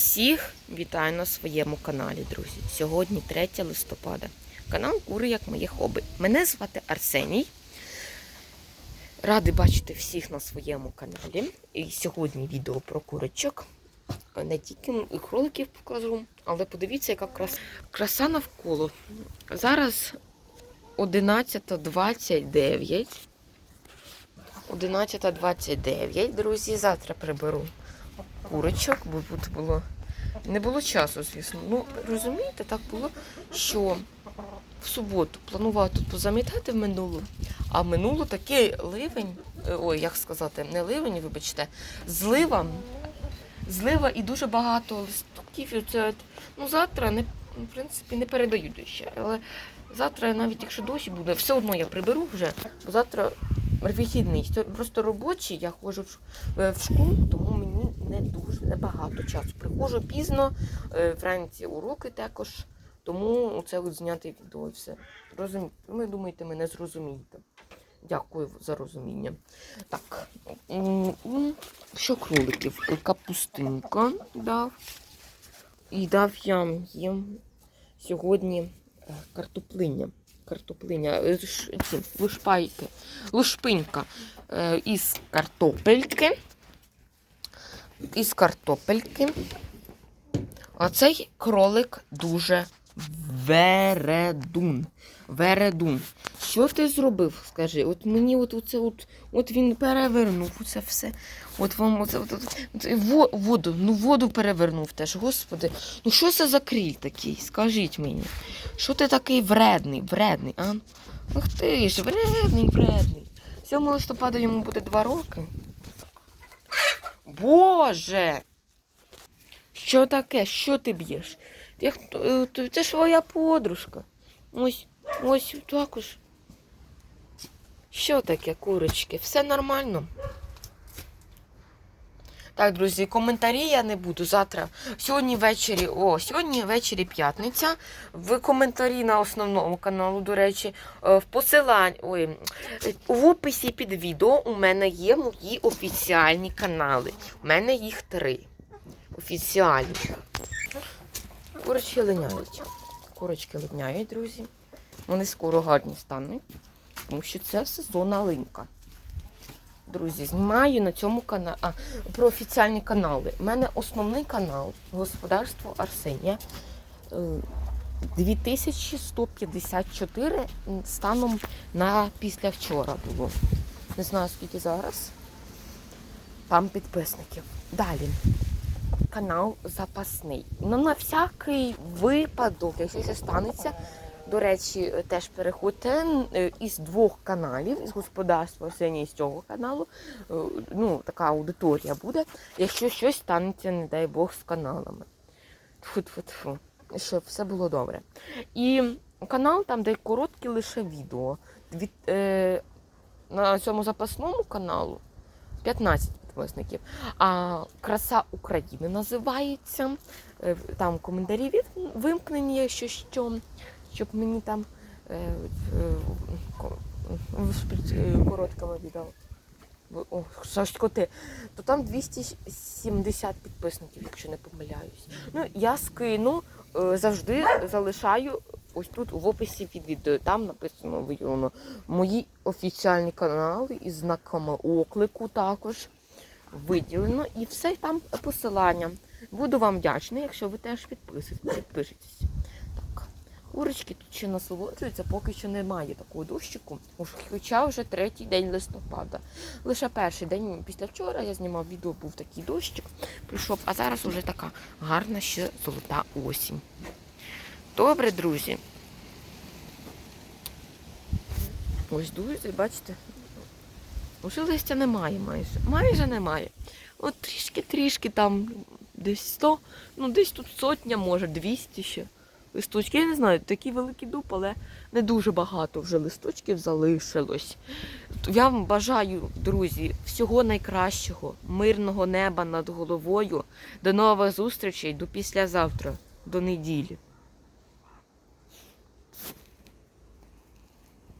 Всіх вітаю на своєму каналі, друзі. Сьогодні 3 листопада. Канал Кури як моє хобі. Мене звати Арсеній. Радий бачити всіх на своєму каналі. І сьогодні відео про курочок. Не тільки кроликів покажу, але подивіться, яка краса, краса навколо. Зараз 11.29. 11.29, друзі. Завтра приберу курочок, бо тут було. Не було часу, звісно. Ну, розумієте, так було, що в суботу планувала тут позамітати в минулу, а в минулу такий ливень, е, ой, як сказати, не ливень, вибачте, злива. Злива і дуже багато листоків. Це, ну, завтра не, в принципі, не передають дощі. Але завтра, навіть якщо дощ буде, все одно я приберу вже, бо завтра вихідний. Просто робочий, я ходжу в е, школу, тому не дуже небагато часу. Приходжу пізно, е, вранці уроки також, тому це от зняти відео і все. Розумі... Ви думаєте, мене зрозумієте. Дякую за розуміння. Так, що кроликів? Капустинка дав. І дав я їм сьогодні е, картоплиня. Картоплиня, е, ці, лушпайки, лушпинька із картопельки. Із картопельки. А цей кролик дуже вередун. Вередун. Що ти зробив? Скажи, от мені от, оце, от, от він перевернув це все. От вам оце, от, от, от, воду, ну воду перевернув теж, господи. Ну що це за кріль такий? Скажіть мені. Що ти такий вредний, вредний, а? Ах ти ж, вредний, вредний. 7 листопада йому буде два роки. Боже! Що таке? Що ти б'єш? Е, Це ж твоя подружка. Ось, ось також. Що таке, курочки? Все нормально. Так, друзі, коментарі я не буду завтра. Сьогодні ввечері, о, сьогодні ввечері п'ятниця. В коментарі на основному каналу, до речі, е, в посиланні, ой, в описі під відео у мене є мої офіціальні канали. У мене їх три. Офіціальні. Курочки линяють. Курочки линяють, друзі. Вони скоро гарні стануть, тому що це сезонна линька. Друзі, знімаю на цьому каналі про офіціальні канали. У мене основний канал Господарство Арсенія. е, 2154 станом на після вчора було. Не знаю, скільки зараз. Там підписників. Далі. Канал запасний. Ну, на всякий випадок, якщо щось станеться, до речі, теж переходьте е, із двох каналів, із господарства Арсенія і з цього каналу. е, Ну, така аудиторія буде, якщо щось станеться, не дай Бог, з каналами. Тфу-тфу-тфу. Щоб все було добре. І канал там, де короткі лише відео. Від, е, на цьому запасному каналу 15 підписників. А Краса України називається. Е, Там коментарі від вимкнені, якщо що, щоб мені там е, е, е, короткими відео. О, коти. То там 270 підписників, якщо не помиляюсь. Ну, я скину, завжди залишаю ось тут в описі під відео. Там написано виділено мої офіціальні канали із знаками оклику також виділено. І все там посилання. Буду вам вдячна, якщо ви теж підпишетесь. Курочки тут ще насолоджуються, поки що немає такого дощику, хоча вже третій день листопада. Лише перший день після вчора я знімав відео, був такий дощик, прийшов, а зараз уже така гарна ще золота осінь. Добре, друзі. Ось друзі, бачите, уже листя немає майже. Майже немає. От трішки-трішки там десь 100, ну десь тут сотня, може, 200 ще. Листочки, я не знаю, такий великий дуб, але не дуже багато вже листочків залишилось. Я вам бажаю, друзі, всього найкращого, мирного неба над головою. До нових зустрічей, до післязавтра, до неділі.